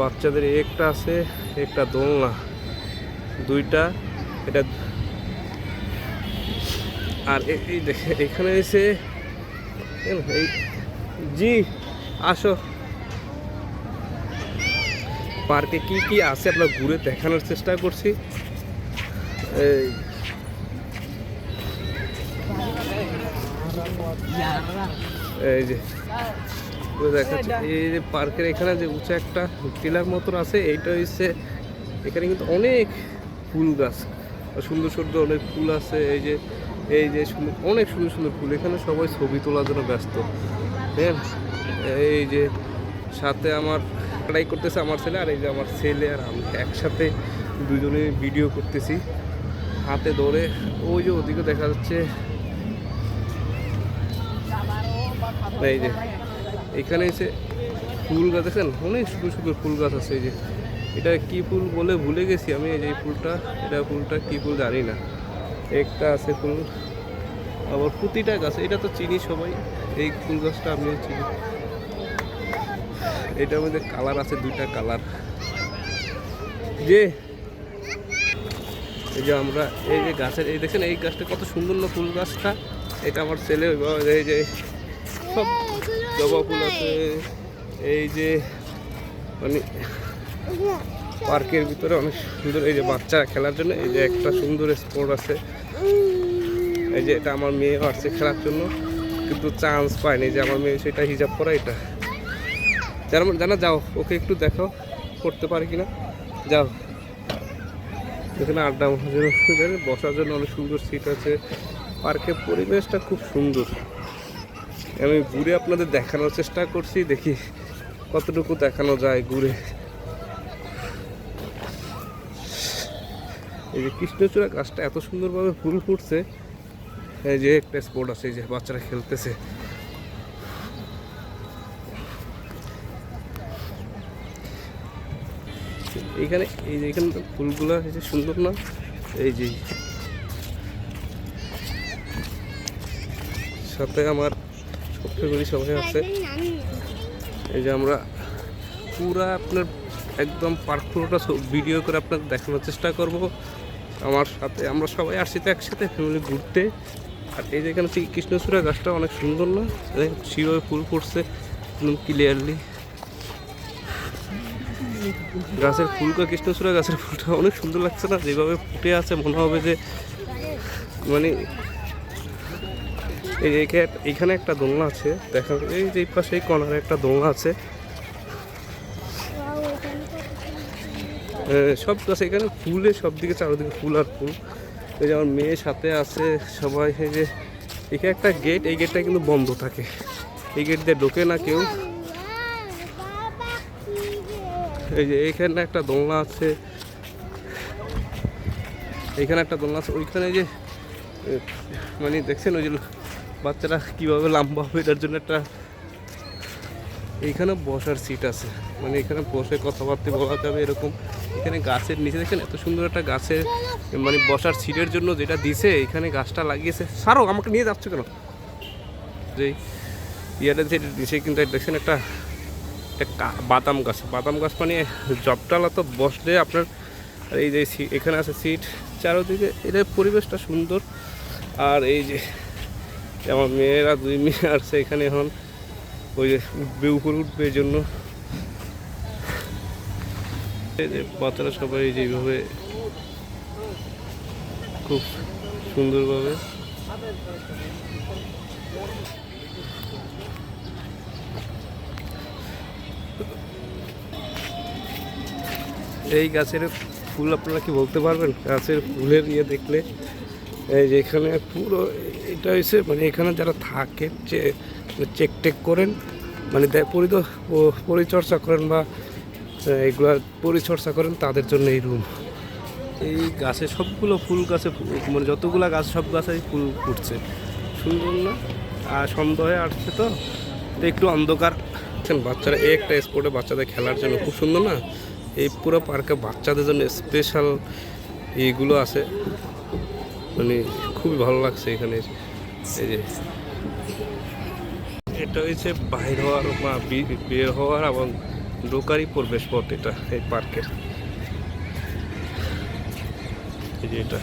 বাচ্চাদের একটা আছে, একটা দোলনা। দুইটা, এটা আর এই দেখে, এখানে এসে এই জি, আসো। পার্কে কি কি আছে আমরা ঘুরে দেখানোর চেষ্টা করছি। এই। এই যে। দেখাচ্ছে। এই যে পার্কের এখানে যে উঁচু একটা টিলার মতন আছে এইটা হচ্ছে এখানে কিন্তু অনেক ফুল গাছ। সুন্দর সুন্দর অনেক ফুল আছে এই যে এই যে সুন্দর অনেক সুন্দর সুন্দর ফুল। এখানে সবাই ছবি তোলার জন্য ব্যস্ত। হ্যাঁ এই যে সাথে আমার ট্রাই করতেছে আমার ছেলে আর এই যে আমার ছেলে আর আমি একসাথে দুজনে ভিডিও করতেছি। হাতে ধরে ওই যে ওদিকে দেখা যাচ্ছে। এই যে এখানে এসে ফুল গাছ দেখেন অনেক সুন্দর সুন্দর ফুল গাছ আছে এই যে। এটা কি ফুল বলে ভুলে গেছি আমি, এই যে ফুলটা, এটা ফুলটা কি ফুল জানি না। একটা আছে ফুল, আবার প্রতিটা গাছ, এটা তো চিনি সবাই, এই ফুল গাছটা আমিও চিনি। এটার মধ্যে কালার আছে, দুইটা কালার। যে, এই যে আমরা, এই যে গাছের, এই দেখেন, এই গাছটা কত সুন্দর না ফুল গাছটা। এটা আমার ছেলে, এই যে সব জবা ফুল আছে এই যে মানে পার্কের ভিতরে অনেক সুন্দর এই যে বাচ্চারা খেলার জন্য এই যে একটা সুন্দর স্পোর্ট আছে। এই যে এটা আমার মেয়ে আসছে খেলার জন্য কিন্তু চান্স পায়নি যে আমার মেয়ে সেটা হিজাব করা এটা। জানা জানা যাও ওকে একটু দেখো করতে পারে কিনা। যাও। এখানে আড্ডা জন্য বসার জন্য অনেক সুন্দর সিট আছে। পার্কের পরিবেশটা খুব সুন্দর। আমি ঘুরে আপনাদের দেখানোর চেষ্টা করছি, দেখি কতটুকু দেখানো যায় ঘুরে। এই যে কৃষ্ণচূড়া গাছটা এত সুন্দরভাবে ফুল ফুটছে, এই যে একটা স্পোর্ট আছে, এই যে বাচ্চারা খেলতেছে। এইখানে, এই যে এখানে ফুলগুলো, এই যে সুন্দর না? এই যে। সাথে আমার ফ্যামিলি সবাই আছে। এই যে আমরা পুরা আপনার একদম পার্ক পুরোটা ভিডিও করে আপনার দেখানোর চেষ্টা করব। আমার সাথে আমরা সবাই আসছি তো একসাথে ফ্যামিলি ঘুরতে। আর এই যে এখানে কৃষ্ণচূড়া গাছটা অনেক সুন্দর না? শিরোয় ফুল ফুটছে একদম ক্লিয়ারলি গাছের ফুলটা কৃষ্ণচূড়া গাছের ফুলটা অনেক সুন্দর লাগছে না? যেভাবে ফুটে আছে মনে হবে যে মানে এই যে এখা- এইখানে একটা দোলনা আছে। দেখা এই যে এই পাশে এই কর্নারে একটা দোলনা আছে। সব গাছ এখানে ফুলে সব দিকে চারিদিকে ফুল আর ফুল। এই যে আমার মেয়ের সাথে আছে সবাই। এই যে এখানে একটা গেট এই গেটটা কিন্তু বন্ধ থাকে। এই গেট দিয়ে ঢোকে না কেউ। এই যে এইখানে একটা দোলনা আছে। এখানে একটা দোলনা আছে। ওইখানে যে মানে দেখছেন ওই যে বাচ্চারা কীভাবে লম্বা হবে, এটার জন্য একটা এইখানে বসার সিট আছে। মানে এখানে বসে কথাবার্তা বলা যাবে এরকম। এখানে গাছের নিচে দেখেন এত সুন্দর একটা গাছের মানে বসার সিটের জন্য যেটা দিছে, এখানে গাছটা লাগিয়েছে। সারো, আমাকে নিয়ে যাচ্ছে কেন? যে ইয়াটা যে নিচে কিন্তু দেখছেন একটা একটা বাদাম গাছ। বাদাম গাছ মানে জবটালা তো বসলে আপনার এই যে এখানে আছে সিট চারোদিকে, এটার পরিবেশটা সুন্দর। আর এই যে আমার মেয়েরা দুই মেয়ে আসছে এখানে এখন ওই যে উঠবে উপরে উঠবে এই জন্য। বাচ্চারা সবাই যেভাবে খুব সুন্দরভাবে এই গাছের ফুল আপনারা কি বলতে পারবেন? গাছের ফুলের ইয়ে দেখলে, এই যে এখানে পুরো এটা হয়েছে মানে এখানে যারা থাকেন যে চেক টেক করেন মানে পরিদ- পরিচর্যা করেন বা এগুলা পরিচর্যা করেন তাদের জন্য এই রুম এই গাছে সবগুলো ফুল গাছে মানে যতগুলো গাছ সব গাছেই ফুল ফুটছে। সুন্দর না? আর সন্ধ্যা হয়ে আসছে তো? তো একটু অন্ধকার। বাচ্চারা এই একটা স্পোর্টে বাচ্চাদের খেলার জন্য খুব সুন্দর না? এই পুরো পার্কে বাচ্চাদের জন্য স্পেশাল এইগুলো আছে। মানে খুবই ভালো লাগছে এখানে। এটা হয়েছে বাইর হওয়ার বা বের হওয়ার এবং ঢোকারই প্রবেশ পথ এটা, এই পার্কের। এই যে এটা।